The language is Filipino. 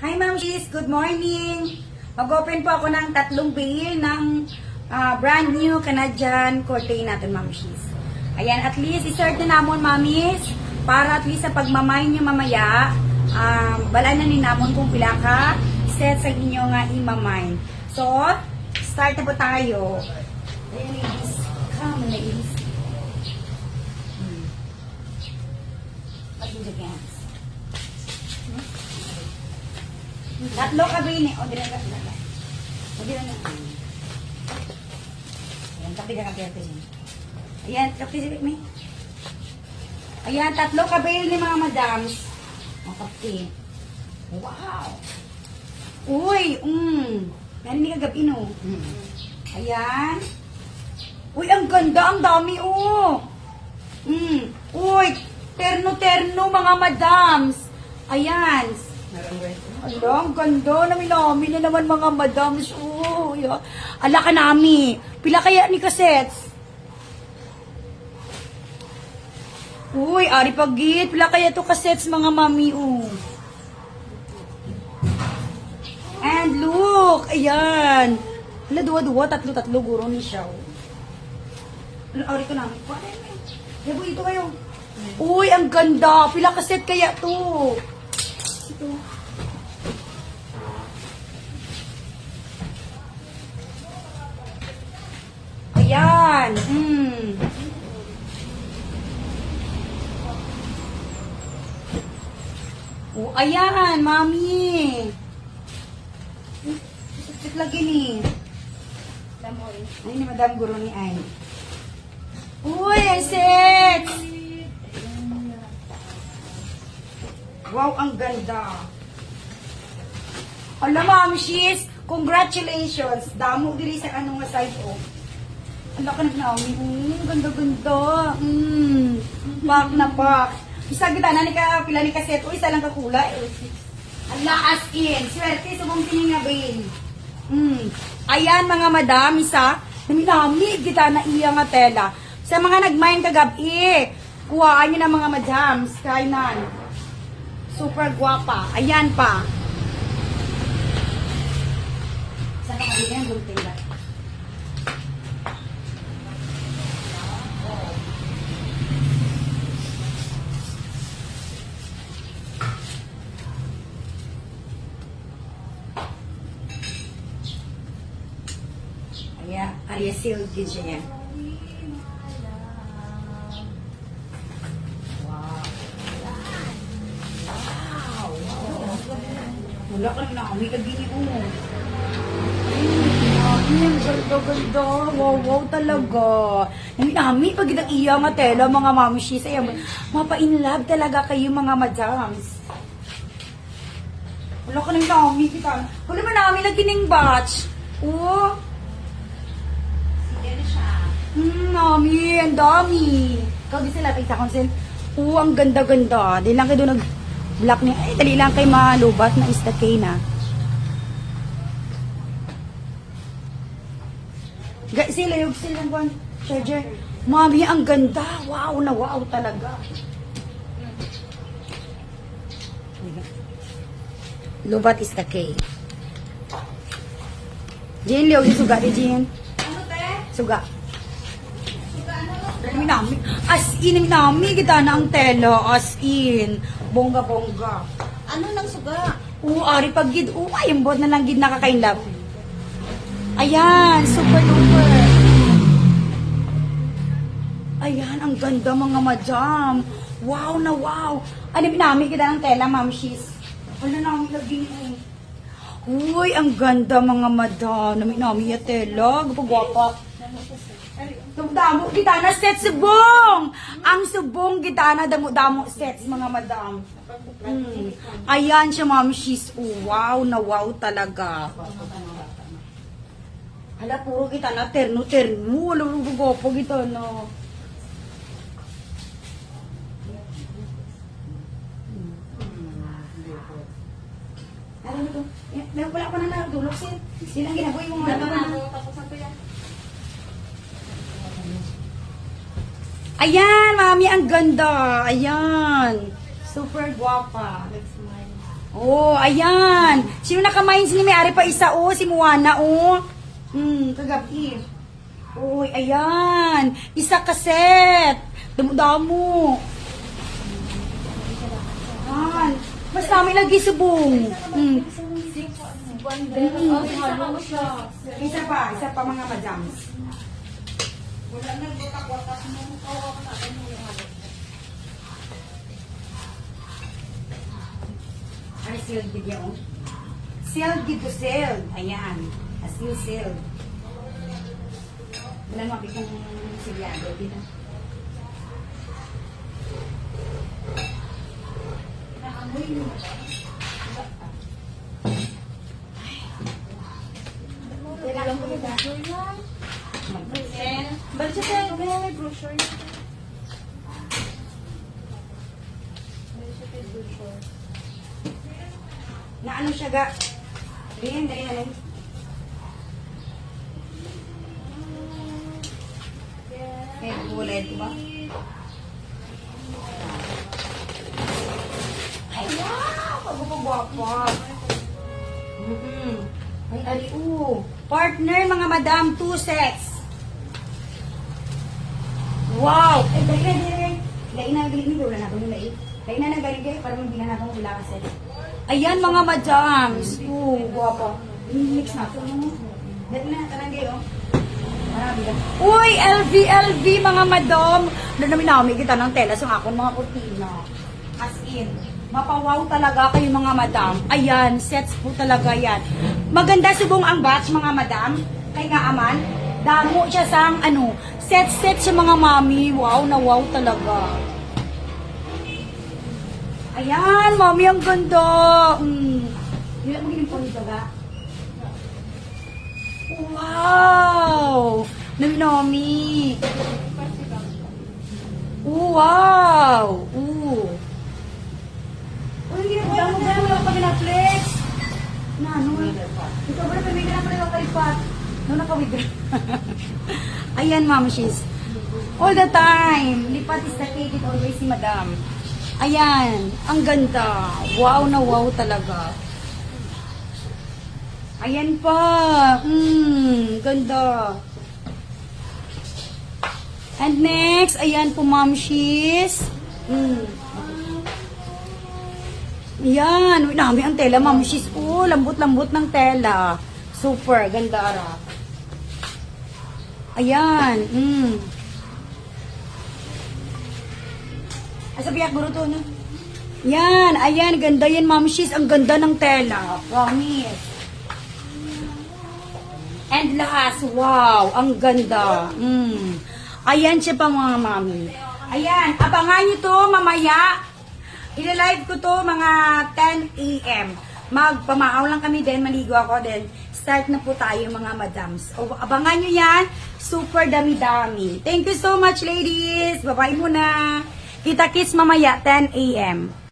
Hi Ma'am Shiz, good morning! Mag-open po ako ng tatlong bale ng ah, brand new Canadian curtain natin Ma'am Shiz. Ayan, at least i-start na namon Mamis para at least sa pagmamay niyo mamaya, um, balaan na ni namon kung pila ka set sa inyo nga imamay. So, start na po tayo. Ladies. Come, ladies. Hmm. Pag-do the hands. Tatlo ka eh? O, di na na. O, di na. Ayan, kapi ka kapi kapi. Ayan, kapi si May. Ayan, tatlo ka ba yun ni mga madams? O, kapi. Wow! Uy, mm. Narinig ka gabi, no? Mm. Ayan. Uy, ang ganda, ang dami, oh. Mm. Uy, terno-terno, mga madams. Ayan. Ala, ang ganda. Naminami na naman mga madams. Ah. ala ka nami. Pila kaya ni kasets? Uy, ari pagit. Pila kaya to kasets mga mami, oh. And look, ayan. Hala, duwa-duwa, tatlo-tatlo, guro ni siya. oh. Ano, ari ko namin. Paano yun? Yabo, ito kayo. Uy, ang ganda. Pila kaset kaya to? Ito. Ayan. Mm. Oh, ayan, mami. Sit lagi ni. Ay, ni Madam Guru ni Ay. Uy, ang set! Wow, ang ganda. Alam, ma'am, she's, congratulations. Damo diri sa anong nga side o. Ang laki ng namin. Mm, ganda-ganda. Mm, pak na pak. Isa kita na ni ka, pila ni kaset. O, isa lang kakulay. Ala, as in. Swerte sa mong tiningabin. Mm. Ayan, mga madam, isa. Naminami, kita na iya nga tela. Sa mga nagmain kagabi, kuhaan nyo na mga madams. Kainan. Super guwapa. Ayan pa. Sa nakabili ng gultila. Ayan, Arya Silk Wala ka na kami kagini mo. Ang ganda-ganda. Wow, wow talaga. Yung nami, pag itang iya nga tela, mga mamishis, ay, mapa-inlove talaga kayo mga madams. Wala ka nang nami, kita. Wala man namin lagi ng batch. Oh. Hmm, mami, ang dami. Ikaw di sila, isa konsil. Oo, ang ganda-ganda. Di lang kayo doon nag-block niya. Ay, dali lang kay malubat na ista kay na. Sila yung sila buwan. Charger. Mami, ang ganda. Wow na wow talaga. Lubat is the K. Jin, di suga di Jin. Ano, te? Suga. Ano? Minami. As in, minami kita na ang tela. As in. Bongga-bongga. Ano nang suga? Oo, ari pag gid. Oo, ay, buhat na lang gid nakakainlap. Ayan, super duper. Ayan, ang ganda mga madam. Wow na wow. Ano, minami kita ng tela, ma'am, she's. Wala namin lagi eh. Uy, ang ganda mga madam. Nami namin yung tela. Gapagwapa. Damo kita na set subong. Ang subong kita na damo-damo sets mga madam. Mm. Ayan siya ma'am, she's oh, wow na wow talaga. Hala, puro kita na terno-terno. Wala mo gugopo kita na. Alam mo to, eh, meron pala ako na nagdulog, sir. Silang ginagawa yung mga Dalawa tapos na ko yan. Ayan, mami, ang ganda. Ayan. Super guwapa. Oh, ayan. Sino nakamines ni may-ari pa isa, oh? Si Moana, oh. Hmm, kagabi. Uy, ayan. Isa kaset. Damo-damo. Ayan. Mas namin lagi subong. Hmm. Isa pa, isa pa mga madams. Wala na, butak-watak mo. Oo, na. Ano yung ano? Ano sealed video? oh? Sealed dito, sealed. Ayan. Asil sealed. Wala mo itong silyado dito. Naamoy mo. Kailangan ko nila. Eh, balik siya tayo. May brochure. Balik siya brochure. Na ano siya ga? Ganyan, ganyan, ganyan. May bullet ba? Ay, wow! Pagpapagwapa. Mm-hmm. Ay, ali, oo. Partner, mga madam, two sets. Wow! Ay, dali na, dali na. Dali na, dali na. Wala na itong dali. Dali na, dali kayo para mabila na itong wala kasi. Ayan, mga madams. Oo, guwapo. Mix na ito. Dali na, tanan kayo. Marami ka. Uy, LV, LV, mga madam. Doon namin namin kita ng tela sa akong mga kurtina. As in, mapawaw talaga kayo mga madam. Ayan, sets po talaga yan. Maganda subong ang batch mga madam. Kay nga aman, damo siya sang ano, set-set sa mga mami. Wow na wow talaga. Ayan, mami, ang ganda. Mm. Hindi lang magiging. Wow! Nami Nami! Ooh, wow! Ooh! Uy, ginagawa mo ba? Wala pa ginaflex! Na, ano? Ikaw ba na pamigyan na pala yung kalipat? No, nakawidra. Ayan, ma'am, she's all the time. Lipat is the cake, it always si madam. Ayan, ang ganda. Wow na wow talaga. Ayan pa. Mm, ganda. And next, ayan po, ma'am, she's. Mm. Yan. Uy, dami ang tela, ma'am, she's. Oh, lambot-lambot ng tela. Super, ganda, ara. Ayan. Mm. Ay, sabiyak, guro to, no? Yan, ayan, ganda yan, ma'am, she's. Ang ganda ng tela. Promise. And last, wow, ang ganda. Mm. Ayan siya pa mga mami. Ayan, abangan nyo to mamaya. Ila-live ko to mga 10 a.m. Magpamaaw lang kami din, maligo ako din. Start na po tayo mga madams. O, abangan nyo yan. Super dami-dami. Thank you so much ladies. Bye-bye muna. Kita kits mamaya 10 a.m.